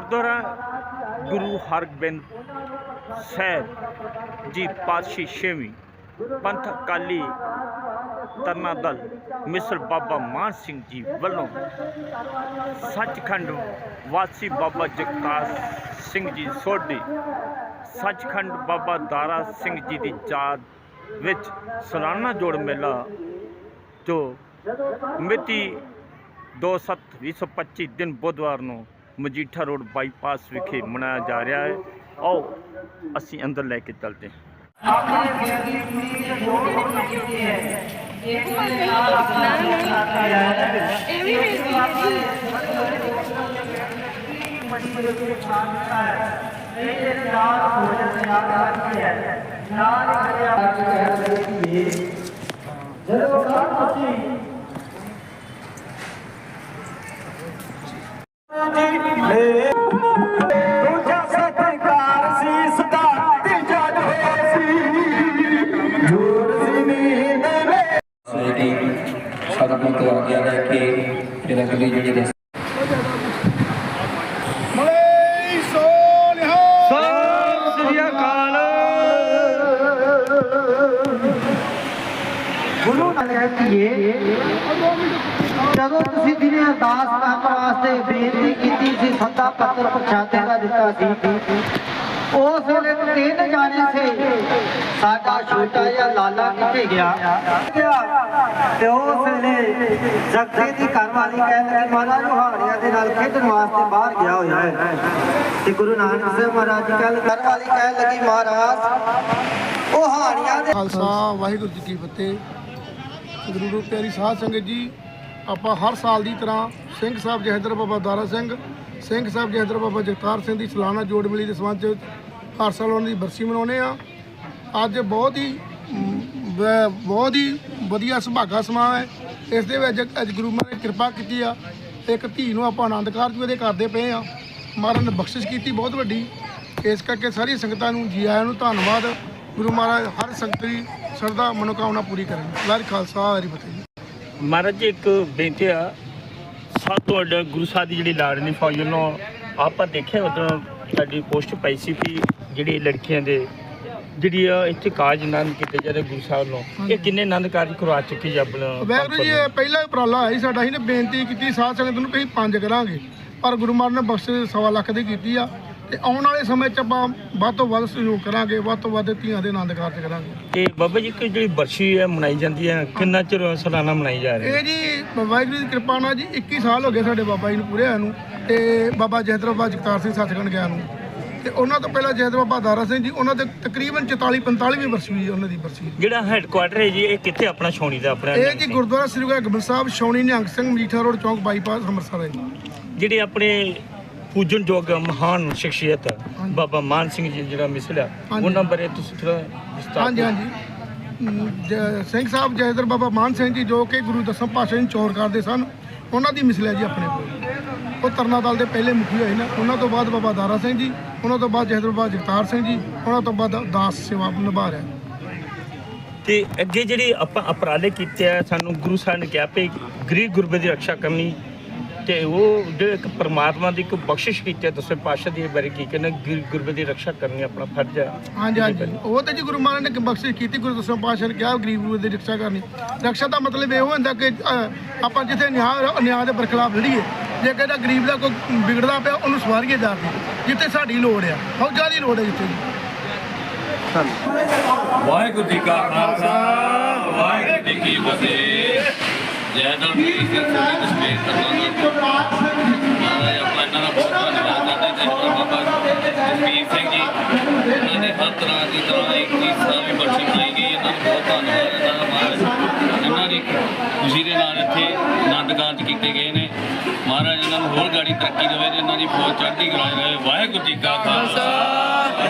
ਗੁਰਦੁਆਰਾ ਗੁਰੂ ਹਰਗੋਬਿੰਦ ਸਾਹਿਬ ਜੀ ਪਾਤਸ਼ਾਹੀ ਛੇਵੀਂ ਪੰਥ ਅਕਾਲੀ ਤਰਨਾ ਦਲ ਮਿਸਰ ਬਾਬਾ ਮਾਨ ਸਿੰਘ ਜੀ ਵੱਲੋਂ ਸੱਚਖੰਡ ਵਾਸੀ ਬਾਬਾ ਜਗਤਾਰ ਸਿੰਘ ਜੀ ਸੋਢੀ, ਸੱਚਖੰਡ ਬਾਬਾ ਦਾਰਾ ਸਿੰਘ ਜੀ ਦੀ ਯਾਦ ਵਿੱਚ ਸਾਲਾਨਾ ਜੋੜ ਮੇਲਾ ਜੋ ਮਿਤੀ 2/7/2025 ਦਿਨ ਬੁੱਧਵਾਰ ਨੂੰ ਮਜੀਠਾ ਰੋਡ ਬਾਈਪਾਸ ਵਿਖੇ ਮਨਾਇਆ ਜਾ ਰਿਹਾ ਹੈ। ਆਓ, ਅਸੀਂ ਅੰਦਰ ਲੈ ਕੇ ਚੱਲਦੇ ਹਾਂ। ਇਹ ਵੀ ਵੇਖਦੀ ਅਗਲੀ ਜਿਹੜੀ ਸਤਿ ਅਕਾਲ। ਗੁਰੂ ਨਾਨਕ ਜੀਏ ਜਦੋਂ ਤੁਸੀਂ ਦਿਨੇ ਅਰਦਾਸ ਕਰਨ ਵਾਸਤੇ ਬੇਨਤੀ ਕੀਤੀ ਸੀ ਸੱਦਾ ਪੱਤਰ ਪ੍ਰਸ਼ਾਦੇ ਦਾ ਦਿੱਤਾ ਸੀ ਉਸ ਵੇਲੇ ਤਿੰਨ ਜਾਣੇ ਸੀ। ਸਾਡਾ ਛੋਟਾ ਜਿਹਾ ਲਾਲਾ ਕਿੱਥੇ ਗਿਆ? ਤੇ ਉਸ ਵੇਲੇ ਜਗਤੇ ਦੀ ਘਰਵਾਲੀ ਕਹਿਣ ਲੱਗੀ, ਮਹਾਰਾਜ ਹਾੜੀਆਂ ਦੇ ਨਾਲ ਖੇਡਣ ਵਾਸਤੇ ਬਾਹਰ ਗਿਆ ਹੋਇਆ ਹੈ। ਤੇ ਗੁਰੂ ਨਾਨਕ ਸਾਹਿਬ ਮਹਾਰਾਜ ਜੀ ਕਹਿਣ ਘਰਵਾਲੀ ਕਹਿਣ ਲੱਗੀ, ਮਹਾਰਾਜ ਉਹ ਹਾੜੀਆਂ ਦੇ ਖਾਲਸਾ, ਵਾਹਿਗੁਰੂ ਜੀ ਕੀ ਫਤਿਹ। ਗੁਰੂ ਪਿਆਰੀ ਸਾਧ ਸੰਗਤ ਜੀ ਆਪਾਂ ਹਰ ਸਾਲ ਦੀ ਤਰ੍ਹਾਂ ਸਿੰਘ ਸਾਹਿਬ ਜਹਦਰ ਬਾਬਾ ਦਾਰਾ ਸਿੰਘ ਸਿੰਘ ਸਾਹਿਬ ਜਹਦਰ ਬਾਬਾ ਜਗਤਾਰ ਸਿੰਘ ਦੀ ਸਲਾਨਾ ਜੋੜ ਮੇਲੇ ਦੇ ਸੰਬੰਧ 'ਚ ਹਰ ਸਾਲ ਉਹਨਾਂ ਦੀ ਬਰਸੀ ਮਨਾਉਂਦੇ ਆ ਅੱਜ ਬਹੁਤ ਹੀ ਬਹੁਤ ਹੀ ਵਧੀਆ ਸੁਭਾਗਾ ਸਮਾਂ ਹੈ। ਇਸ ਦੇ ਵਿੱਚ ਅੱਜ ਗੁਰੂ ਮਹਾਰਾਜ ਨੇ ਕਿਰਪਾ ਕੀਤੀ ਆ। ਇੱਕ ਧੀ ਨੂੰ ਆਪਾਂ ਆਨੰਦ ਕਾਰਜ ਵੀ ਇਹਦੇ ਕਰਦੇ ਪਏ ਆ ਮਹਾਰਾਜ ਨੇ ਬਖਸ਼ਿਸ਼ ਕੀਤੀ ਬਹੁਤ ਵੱਡੀ। ਇਸ ਕਰਕੇ ਸਾਰੀ ਸੰਗਤਾਂ ਨੂੰ, ਜੀ ਆਇਆਂ ਨੂੰ ਧੰਨਵਾਦ। ਗੁਰੂ ਮਹਾਰਾਜ ਹਰ ਸੰਗਤ ਦੀ ਸਰਦਾ ਮਨੋਕਾਮਨਾ ਪੂਰੀ ਕਰਨ। ਵਾਹਿਗੁਰੂ ਖਾਲਸਾ ਹਰੀ ਫਤਿਹ। ਮਹਾਰਾਜ ਜੀ ਇੱਕ ਬੇਨਤੀ ਆ। ਸਭ ਤੋਂ ਵੱਡਾ ਗੁਰੂ ਸਾਹਿਬ ਦੀ ਜਿਹੜੀ ਲਾੜਨੀ ਫੌਜ ਨੂੰ ਆਪਾਂ ਦੇਖਿਆ ਉਦੋਂ ਸਾਡੀ ਪੋਸਟ ਪਈ ਸੀ ਕਿ ਜਿਹੜੀ ਲੜਕੀਆਂ ਦੇ ਜਿਹੜੀ ਆ ਇੱਥੇ ਕਾਜ ਆਨੰਦ ਕੀਤੇ ਜਾਂਦੇ ਗੁਰੂ ਸਾਹਿਬ ਨੂੰ ਇਹ ਕਿੰਨੇ ਆਨੰਦ ਕਾਰਜ ਕਰਵਾ ਚੁੱਕੇ ਜੀ ਆਪਣਾ ਵਾਹਿਗੁਰੂ ਜੀ ਇਹ ਪਹਿਲਾ ਉਪਰਾਲਾ ਸੀ ਸਾਡਾ ਸੀ ਨੇ ਬੇਨਤੀ ਕੀਤੀ ਸਾਧ ਸੰਗਤ ਨੂੰ ਕਿ ਅਸੀਂ ਪੰਜ ਕਰਾਂਗੇ। ਪਰ ਗੁਰੂ ਮਹਾਰਾਜ ਨੇ ਬਖਸ਼ ਸਵਾ ਲੱਖ ਦੀ ਕੀਤੀ ਆ। ਤੇ ਆਉਣ ਵਾਲੇ ਸਮੇਂ 'ਚ ਆਪਾਂ ਵੱਧ ਤੋਂ ਵੱਧ ਸਹਿਯੋਗ ਕਰਾਂਗੇ ਵੱਧ ਤੋਂ ਵੱਧ ਧੀਆਂ ਦੇ ਆਨੰਦ ਕਾਰਜ ਕਰਾਂਗੇ। ਤੇ ਬਾਬਾ ਜੀ ਕਿ ਜਿਹੜੀ ਬਰਸ਼ੀ ਹੈ ਮਨਾਈ ਜਾਂਦੀ ਹੈ ਕਿੰਨਾ ਚਿਰ ਸਾਲਾਨਾ ਮਨਾਈ ਜਾ ਰਹੀ? ਹੈ ਇਹ ਜੀ ਵਾਹਿਗੁਰੂ ਦੀ ਕਿਰਪਾ ਨਾਲ ਜੀ 21 ਸਾਲ ਹੋ ਗਏ ਸਾਡੇ ਬਾਬਾ ਜੀ ਨੂੰ ਪੂਰੇ ਨੂੰ ਤੇ ਬਾਬਾ ਜਹਦਰ ਬਾਬਾ ਜਗਤਾਰ ਸਿੰਘ ਸੱਚਖੰਡ ਗਿਆ ਨੂੰ। ਤੇ ਉਹਨਾਂ ਤੋਂ ਪਹਿਲਾਂ ਜਹਦਰ ਬਾਬਾ ਦਾਰਾ ਸਿੰਘ ਜੀ ਉਹਨਾਂ ਦੇ ਤਕਰੀਬਨ 44 45ਵੀਂ ਬਰਸੀ ਹੋਈ ਉਹਨਾਂ ਦੀ ਬਰਸੀ। ਜਿਹੜਾ ਹੈੱਡਕੁਆਟਰ ਹੈ ਜੀ ਇਹ ਕਿੱਥੇ ਆਪਣਾ ਛਾਉਣੀ ਦਾ ਆਪਣਾ ਇਹ ਜੀ ਗੁਰਦੁਆਰਾ ਸ੍ਰੀ ਗੁਰੂ ਹਰਗੋਬਿੰਦ ਸਾਹਿਬ ਸ਼ੌਣੀ ਨਿਹੰਗ ਸਿੰਘ ਮਜੀਠਾ ਰੋਡ ਚੌਂਕ ਬਾਈਪਾਸ ਅੰਮ੍ਰਿਤਸਰ ਹੈ ਜਿਹੜੇ ਆਪਣੇ ਪੂਜਨਯੋਗ ਮਹਾਨ ਸ਼ਖਸੀਅਤ ਬਾਬਾ ਮਾਨ ਸਿੰਘ ਜੀ ਜਿਹੜਾ ਮਿਸਲਿਆ ਹਾਂਜੀ। ਉਹਨਾਂ ਬਾਰੇ ਤੁਸੀਂ ਥੋੜਾ ਵਿਸਤਾਰ ਹਾਂਜੀ ਹਾਂਜੀ। ਜ- ਸਿੰਘ ਸਾਹਿਬ ਜੈਦਰ ਬਾਬਾ ਮਾਨ ਸਿੰਘ ਜੀ ਜੋ ਕਿ ਗੁਰੂ ਦਸਮ ਪਾਤਸ਼ਾਹ ਨੂੰ ਚੋਰ ਕਰਦੇ ਸਨ ਉਹਨਾਂ ਦੀ ਮਿਸਲ ਹੈ ਜੀ ਆਪਣੇ ਕੋਲ। ਉਹ ਤਰਨਾ ਦਲ ਦੇ ਪਹਿਲੇ ਮੁਖੀ ਹੋਏ ਨੇ। ਉਹਨਾਂ ਤੋਂ ਬਾਅਦ ਬਾਬਾ ਦਾਰਾ ਸਿੰਘ ਜੀ ਉਹਨਾਂ ਤੋਂ ਬਾਅਦ ਜੈਦਰ ਬਾਬਾ ਜਗਤਾਰ ਸਿੰਘ ਜੀ ਉਹਨਾਂ ਤੋਂ ਬਾਅਦ ਦਾਸ ਸੇਵਾ ਨਿਭਾ ਰਿਹਾ। ਤੇ ਅੱਗੇ ਜਿਹੜੇ ਆਪਾਂ ਉਪਰਾਲੇ ਕੀਤੇ ਆ ਸਾਨੂੰ ਗੁਰੂ ਸਾਹਿਬ ਨੇ ਕਿਹਾ ਵੀ ਗਰੀਬ ਗੁਰਬੇ ਦੀ ਰੱਖਿਆ ਕਰਨੀ ਤੇ ਉਹ ਜਿਹੜੇ ਇੱਕ ਪਰਮਾਤਮਾ ਦੀ ਇੱਕ ਬਖਸ਼ਿਸ਼ ਕੀਤੀ ਹੈ ਦਸਵੇਂ ਪਾਤਸ਼ਾਹ ਦੀ ਬਾਰੇ ਕੀ ਕਹਿੰਦੇ ਗਰੀਬ ਗੁਰਬੇ ਦੀ ਰੱਖਿਆ ਕਰਨੀ ਆਪਣਾ ਫਰਜ਼ ਹੈ। ਹਾਂਜੀ ਹਾਂਜੀ। ਉਹ ਤੇ ਜੀ ਗੁਰੂ ਮਹਾਰਾਜ ਨੇ ਬਖਸ਼ਿਸ਼ ਕੀਤੀ ਗੁਰੂ ਦਸਮ ਪਾਤਸ਼ਾਹ ਨੇ ਕਿਹਾ ਗਰੀਬ ਗੁਰੂ ਦੀ ਰੱਖਿਆ ਕਰਨੀ। ਰੱਖਿਆ ਦਾ ਮਤਲਬ ਇਹ ਹੁੰਦਾ ਕਿ ਅ, ਆਪਾਂ ਜਿੱਥੇ ਨਿਆਂ ਨਿਆਂ ਦੇ ਬਰਖਲਾਫ ਲੜੀਏ ਜੇ ਕਿਹਦਾ ਗਰੀਬ ਦਾ ਕੋਈ ਵਿਗੜਦਾ ਪਿਆ ਉਹਨੂੰ ਸਵਾਰੀਏ ਜਾ ਕੇ ਜਿੱਥੇ ਸਾਡੀ ਲੋੜ ਆ। ਫੌਜਾਂ ਦੀ ਲੋੜ ਹੈ ਜਿੱਥੇ ਜੀ ਵਾਹਿਗੁਰੂ ਜੀ ਕਾ ਖਾਲਸਾ ਵਾਹਿਗੁਰੂ ਜੀ ਕੀ ਫਤਿਹ। ਜੈ ਦਲ ਜੀ ਸਿੰਘ ਜੀ ਜਸਵੀਰ ਸਿੰਘ ਜੀ। ਇਹਨਾਂ ਨੇ ਹਰ ਤਰ੍ਹਾਂ ਦੀ ਤਰ੍ਹਾਂ ਇੱਕ ਚੀਜ਼ ਸਾਰੀ ਬਖਸ਼ੀ ਬਣਾਈ ਗਈ। ਇਹਨਾਂ ਨੂੰ ਬਹੁਤ ਧੰਨਵਾਦ, ਇਹਨਾਂ ਦਾ ਮਹਾਰਾਜ ਇਹਨਾਂ ਦੀ ਖੁਸ਼ੀ ਦੇ ਨਾਲ ਇੱਥੇ ਆਨੰਦ ਕਾਰਜ ਕੀਤੇ ਗਏ ਨੇ। ਮਹਾਰਾਜ ਇਹਨਾਂ ਨੂੰ ਹੋਰ ਗਾੜੀ ਤਰੱਕੀ ਦੇਵੇ ਤੇ ਇਹਨਾਂ ਦੀ ਫੌਜ ਚੜ੍ਹਦੀ ਕਲਾ ਰਹੇ। ਵਾਹਿਗੁਰੂ ਜੀ ਕਾ ਖਾਲਸਾ।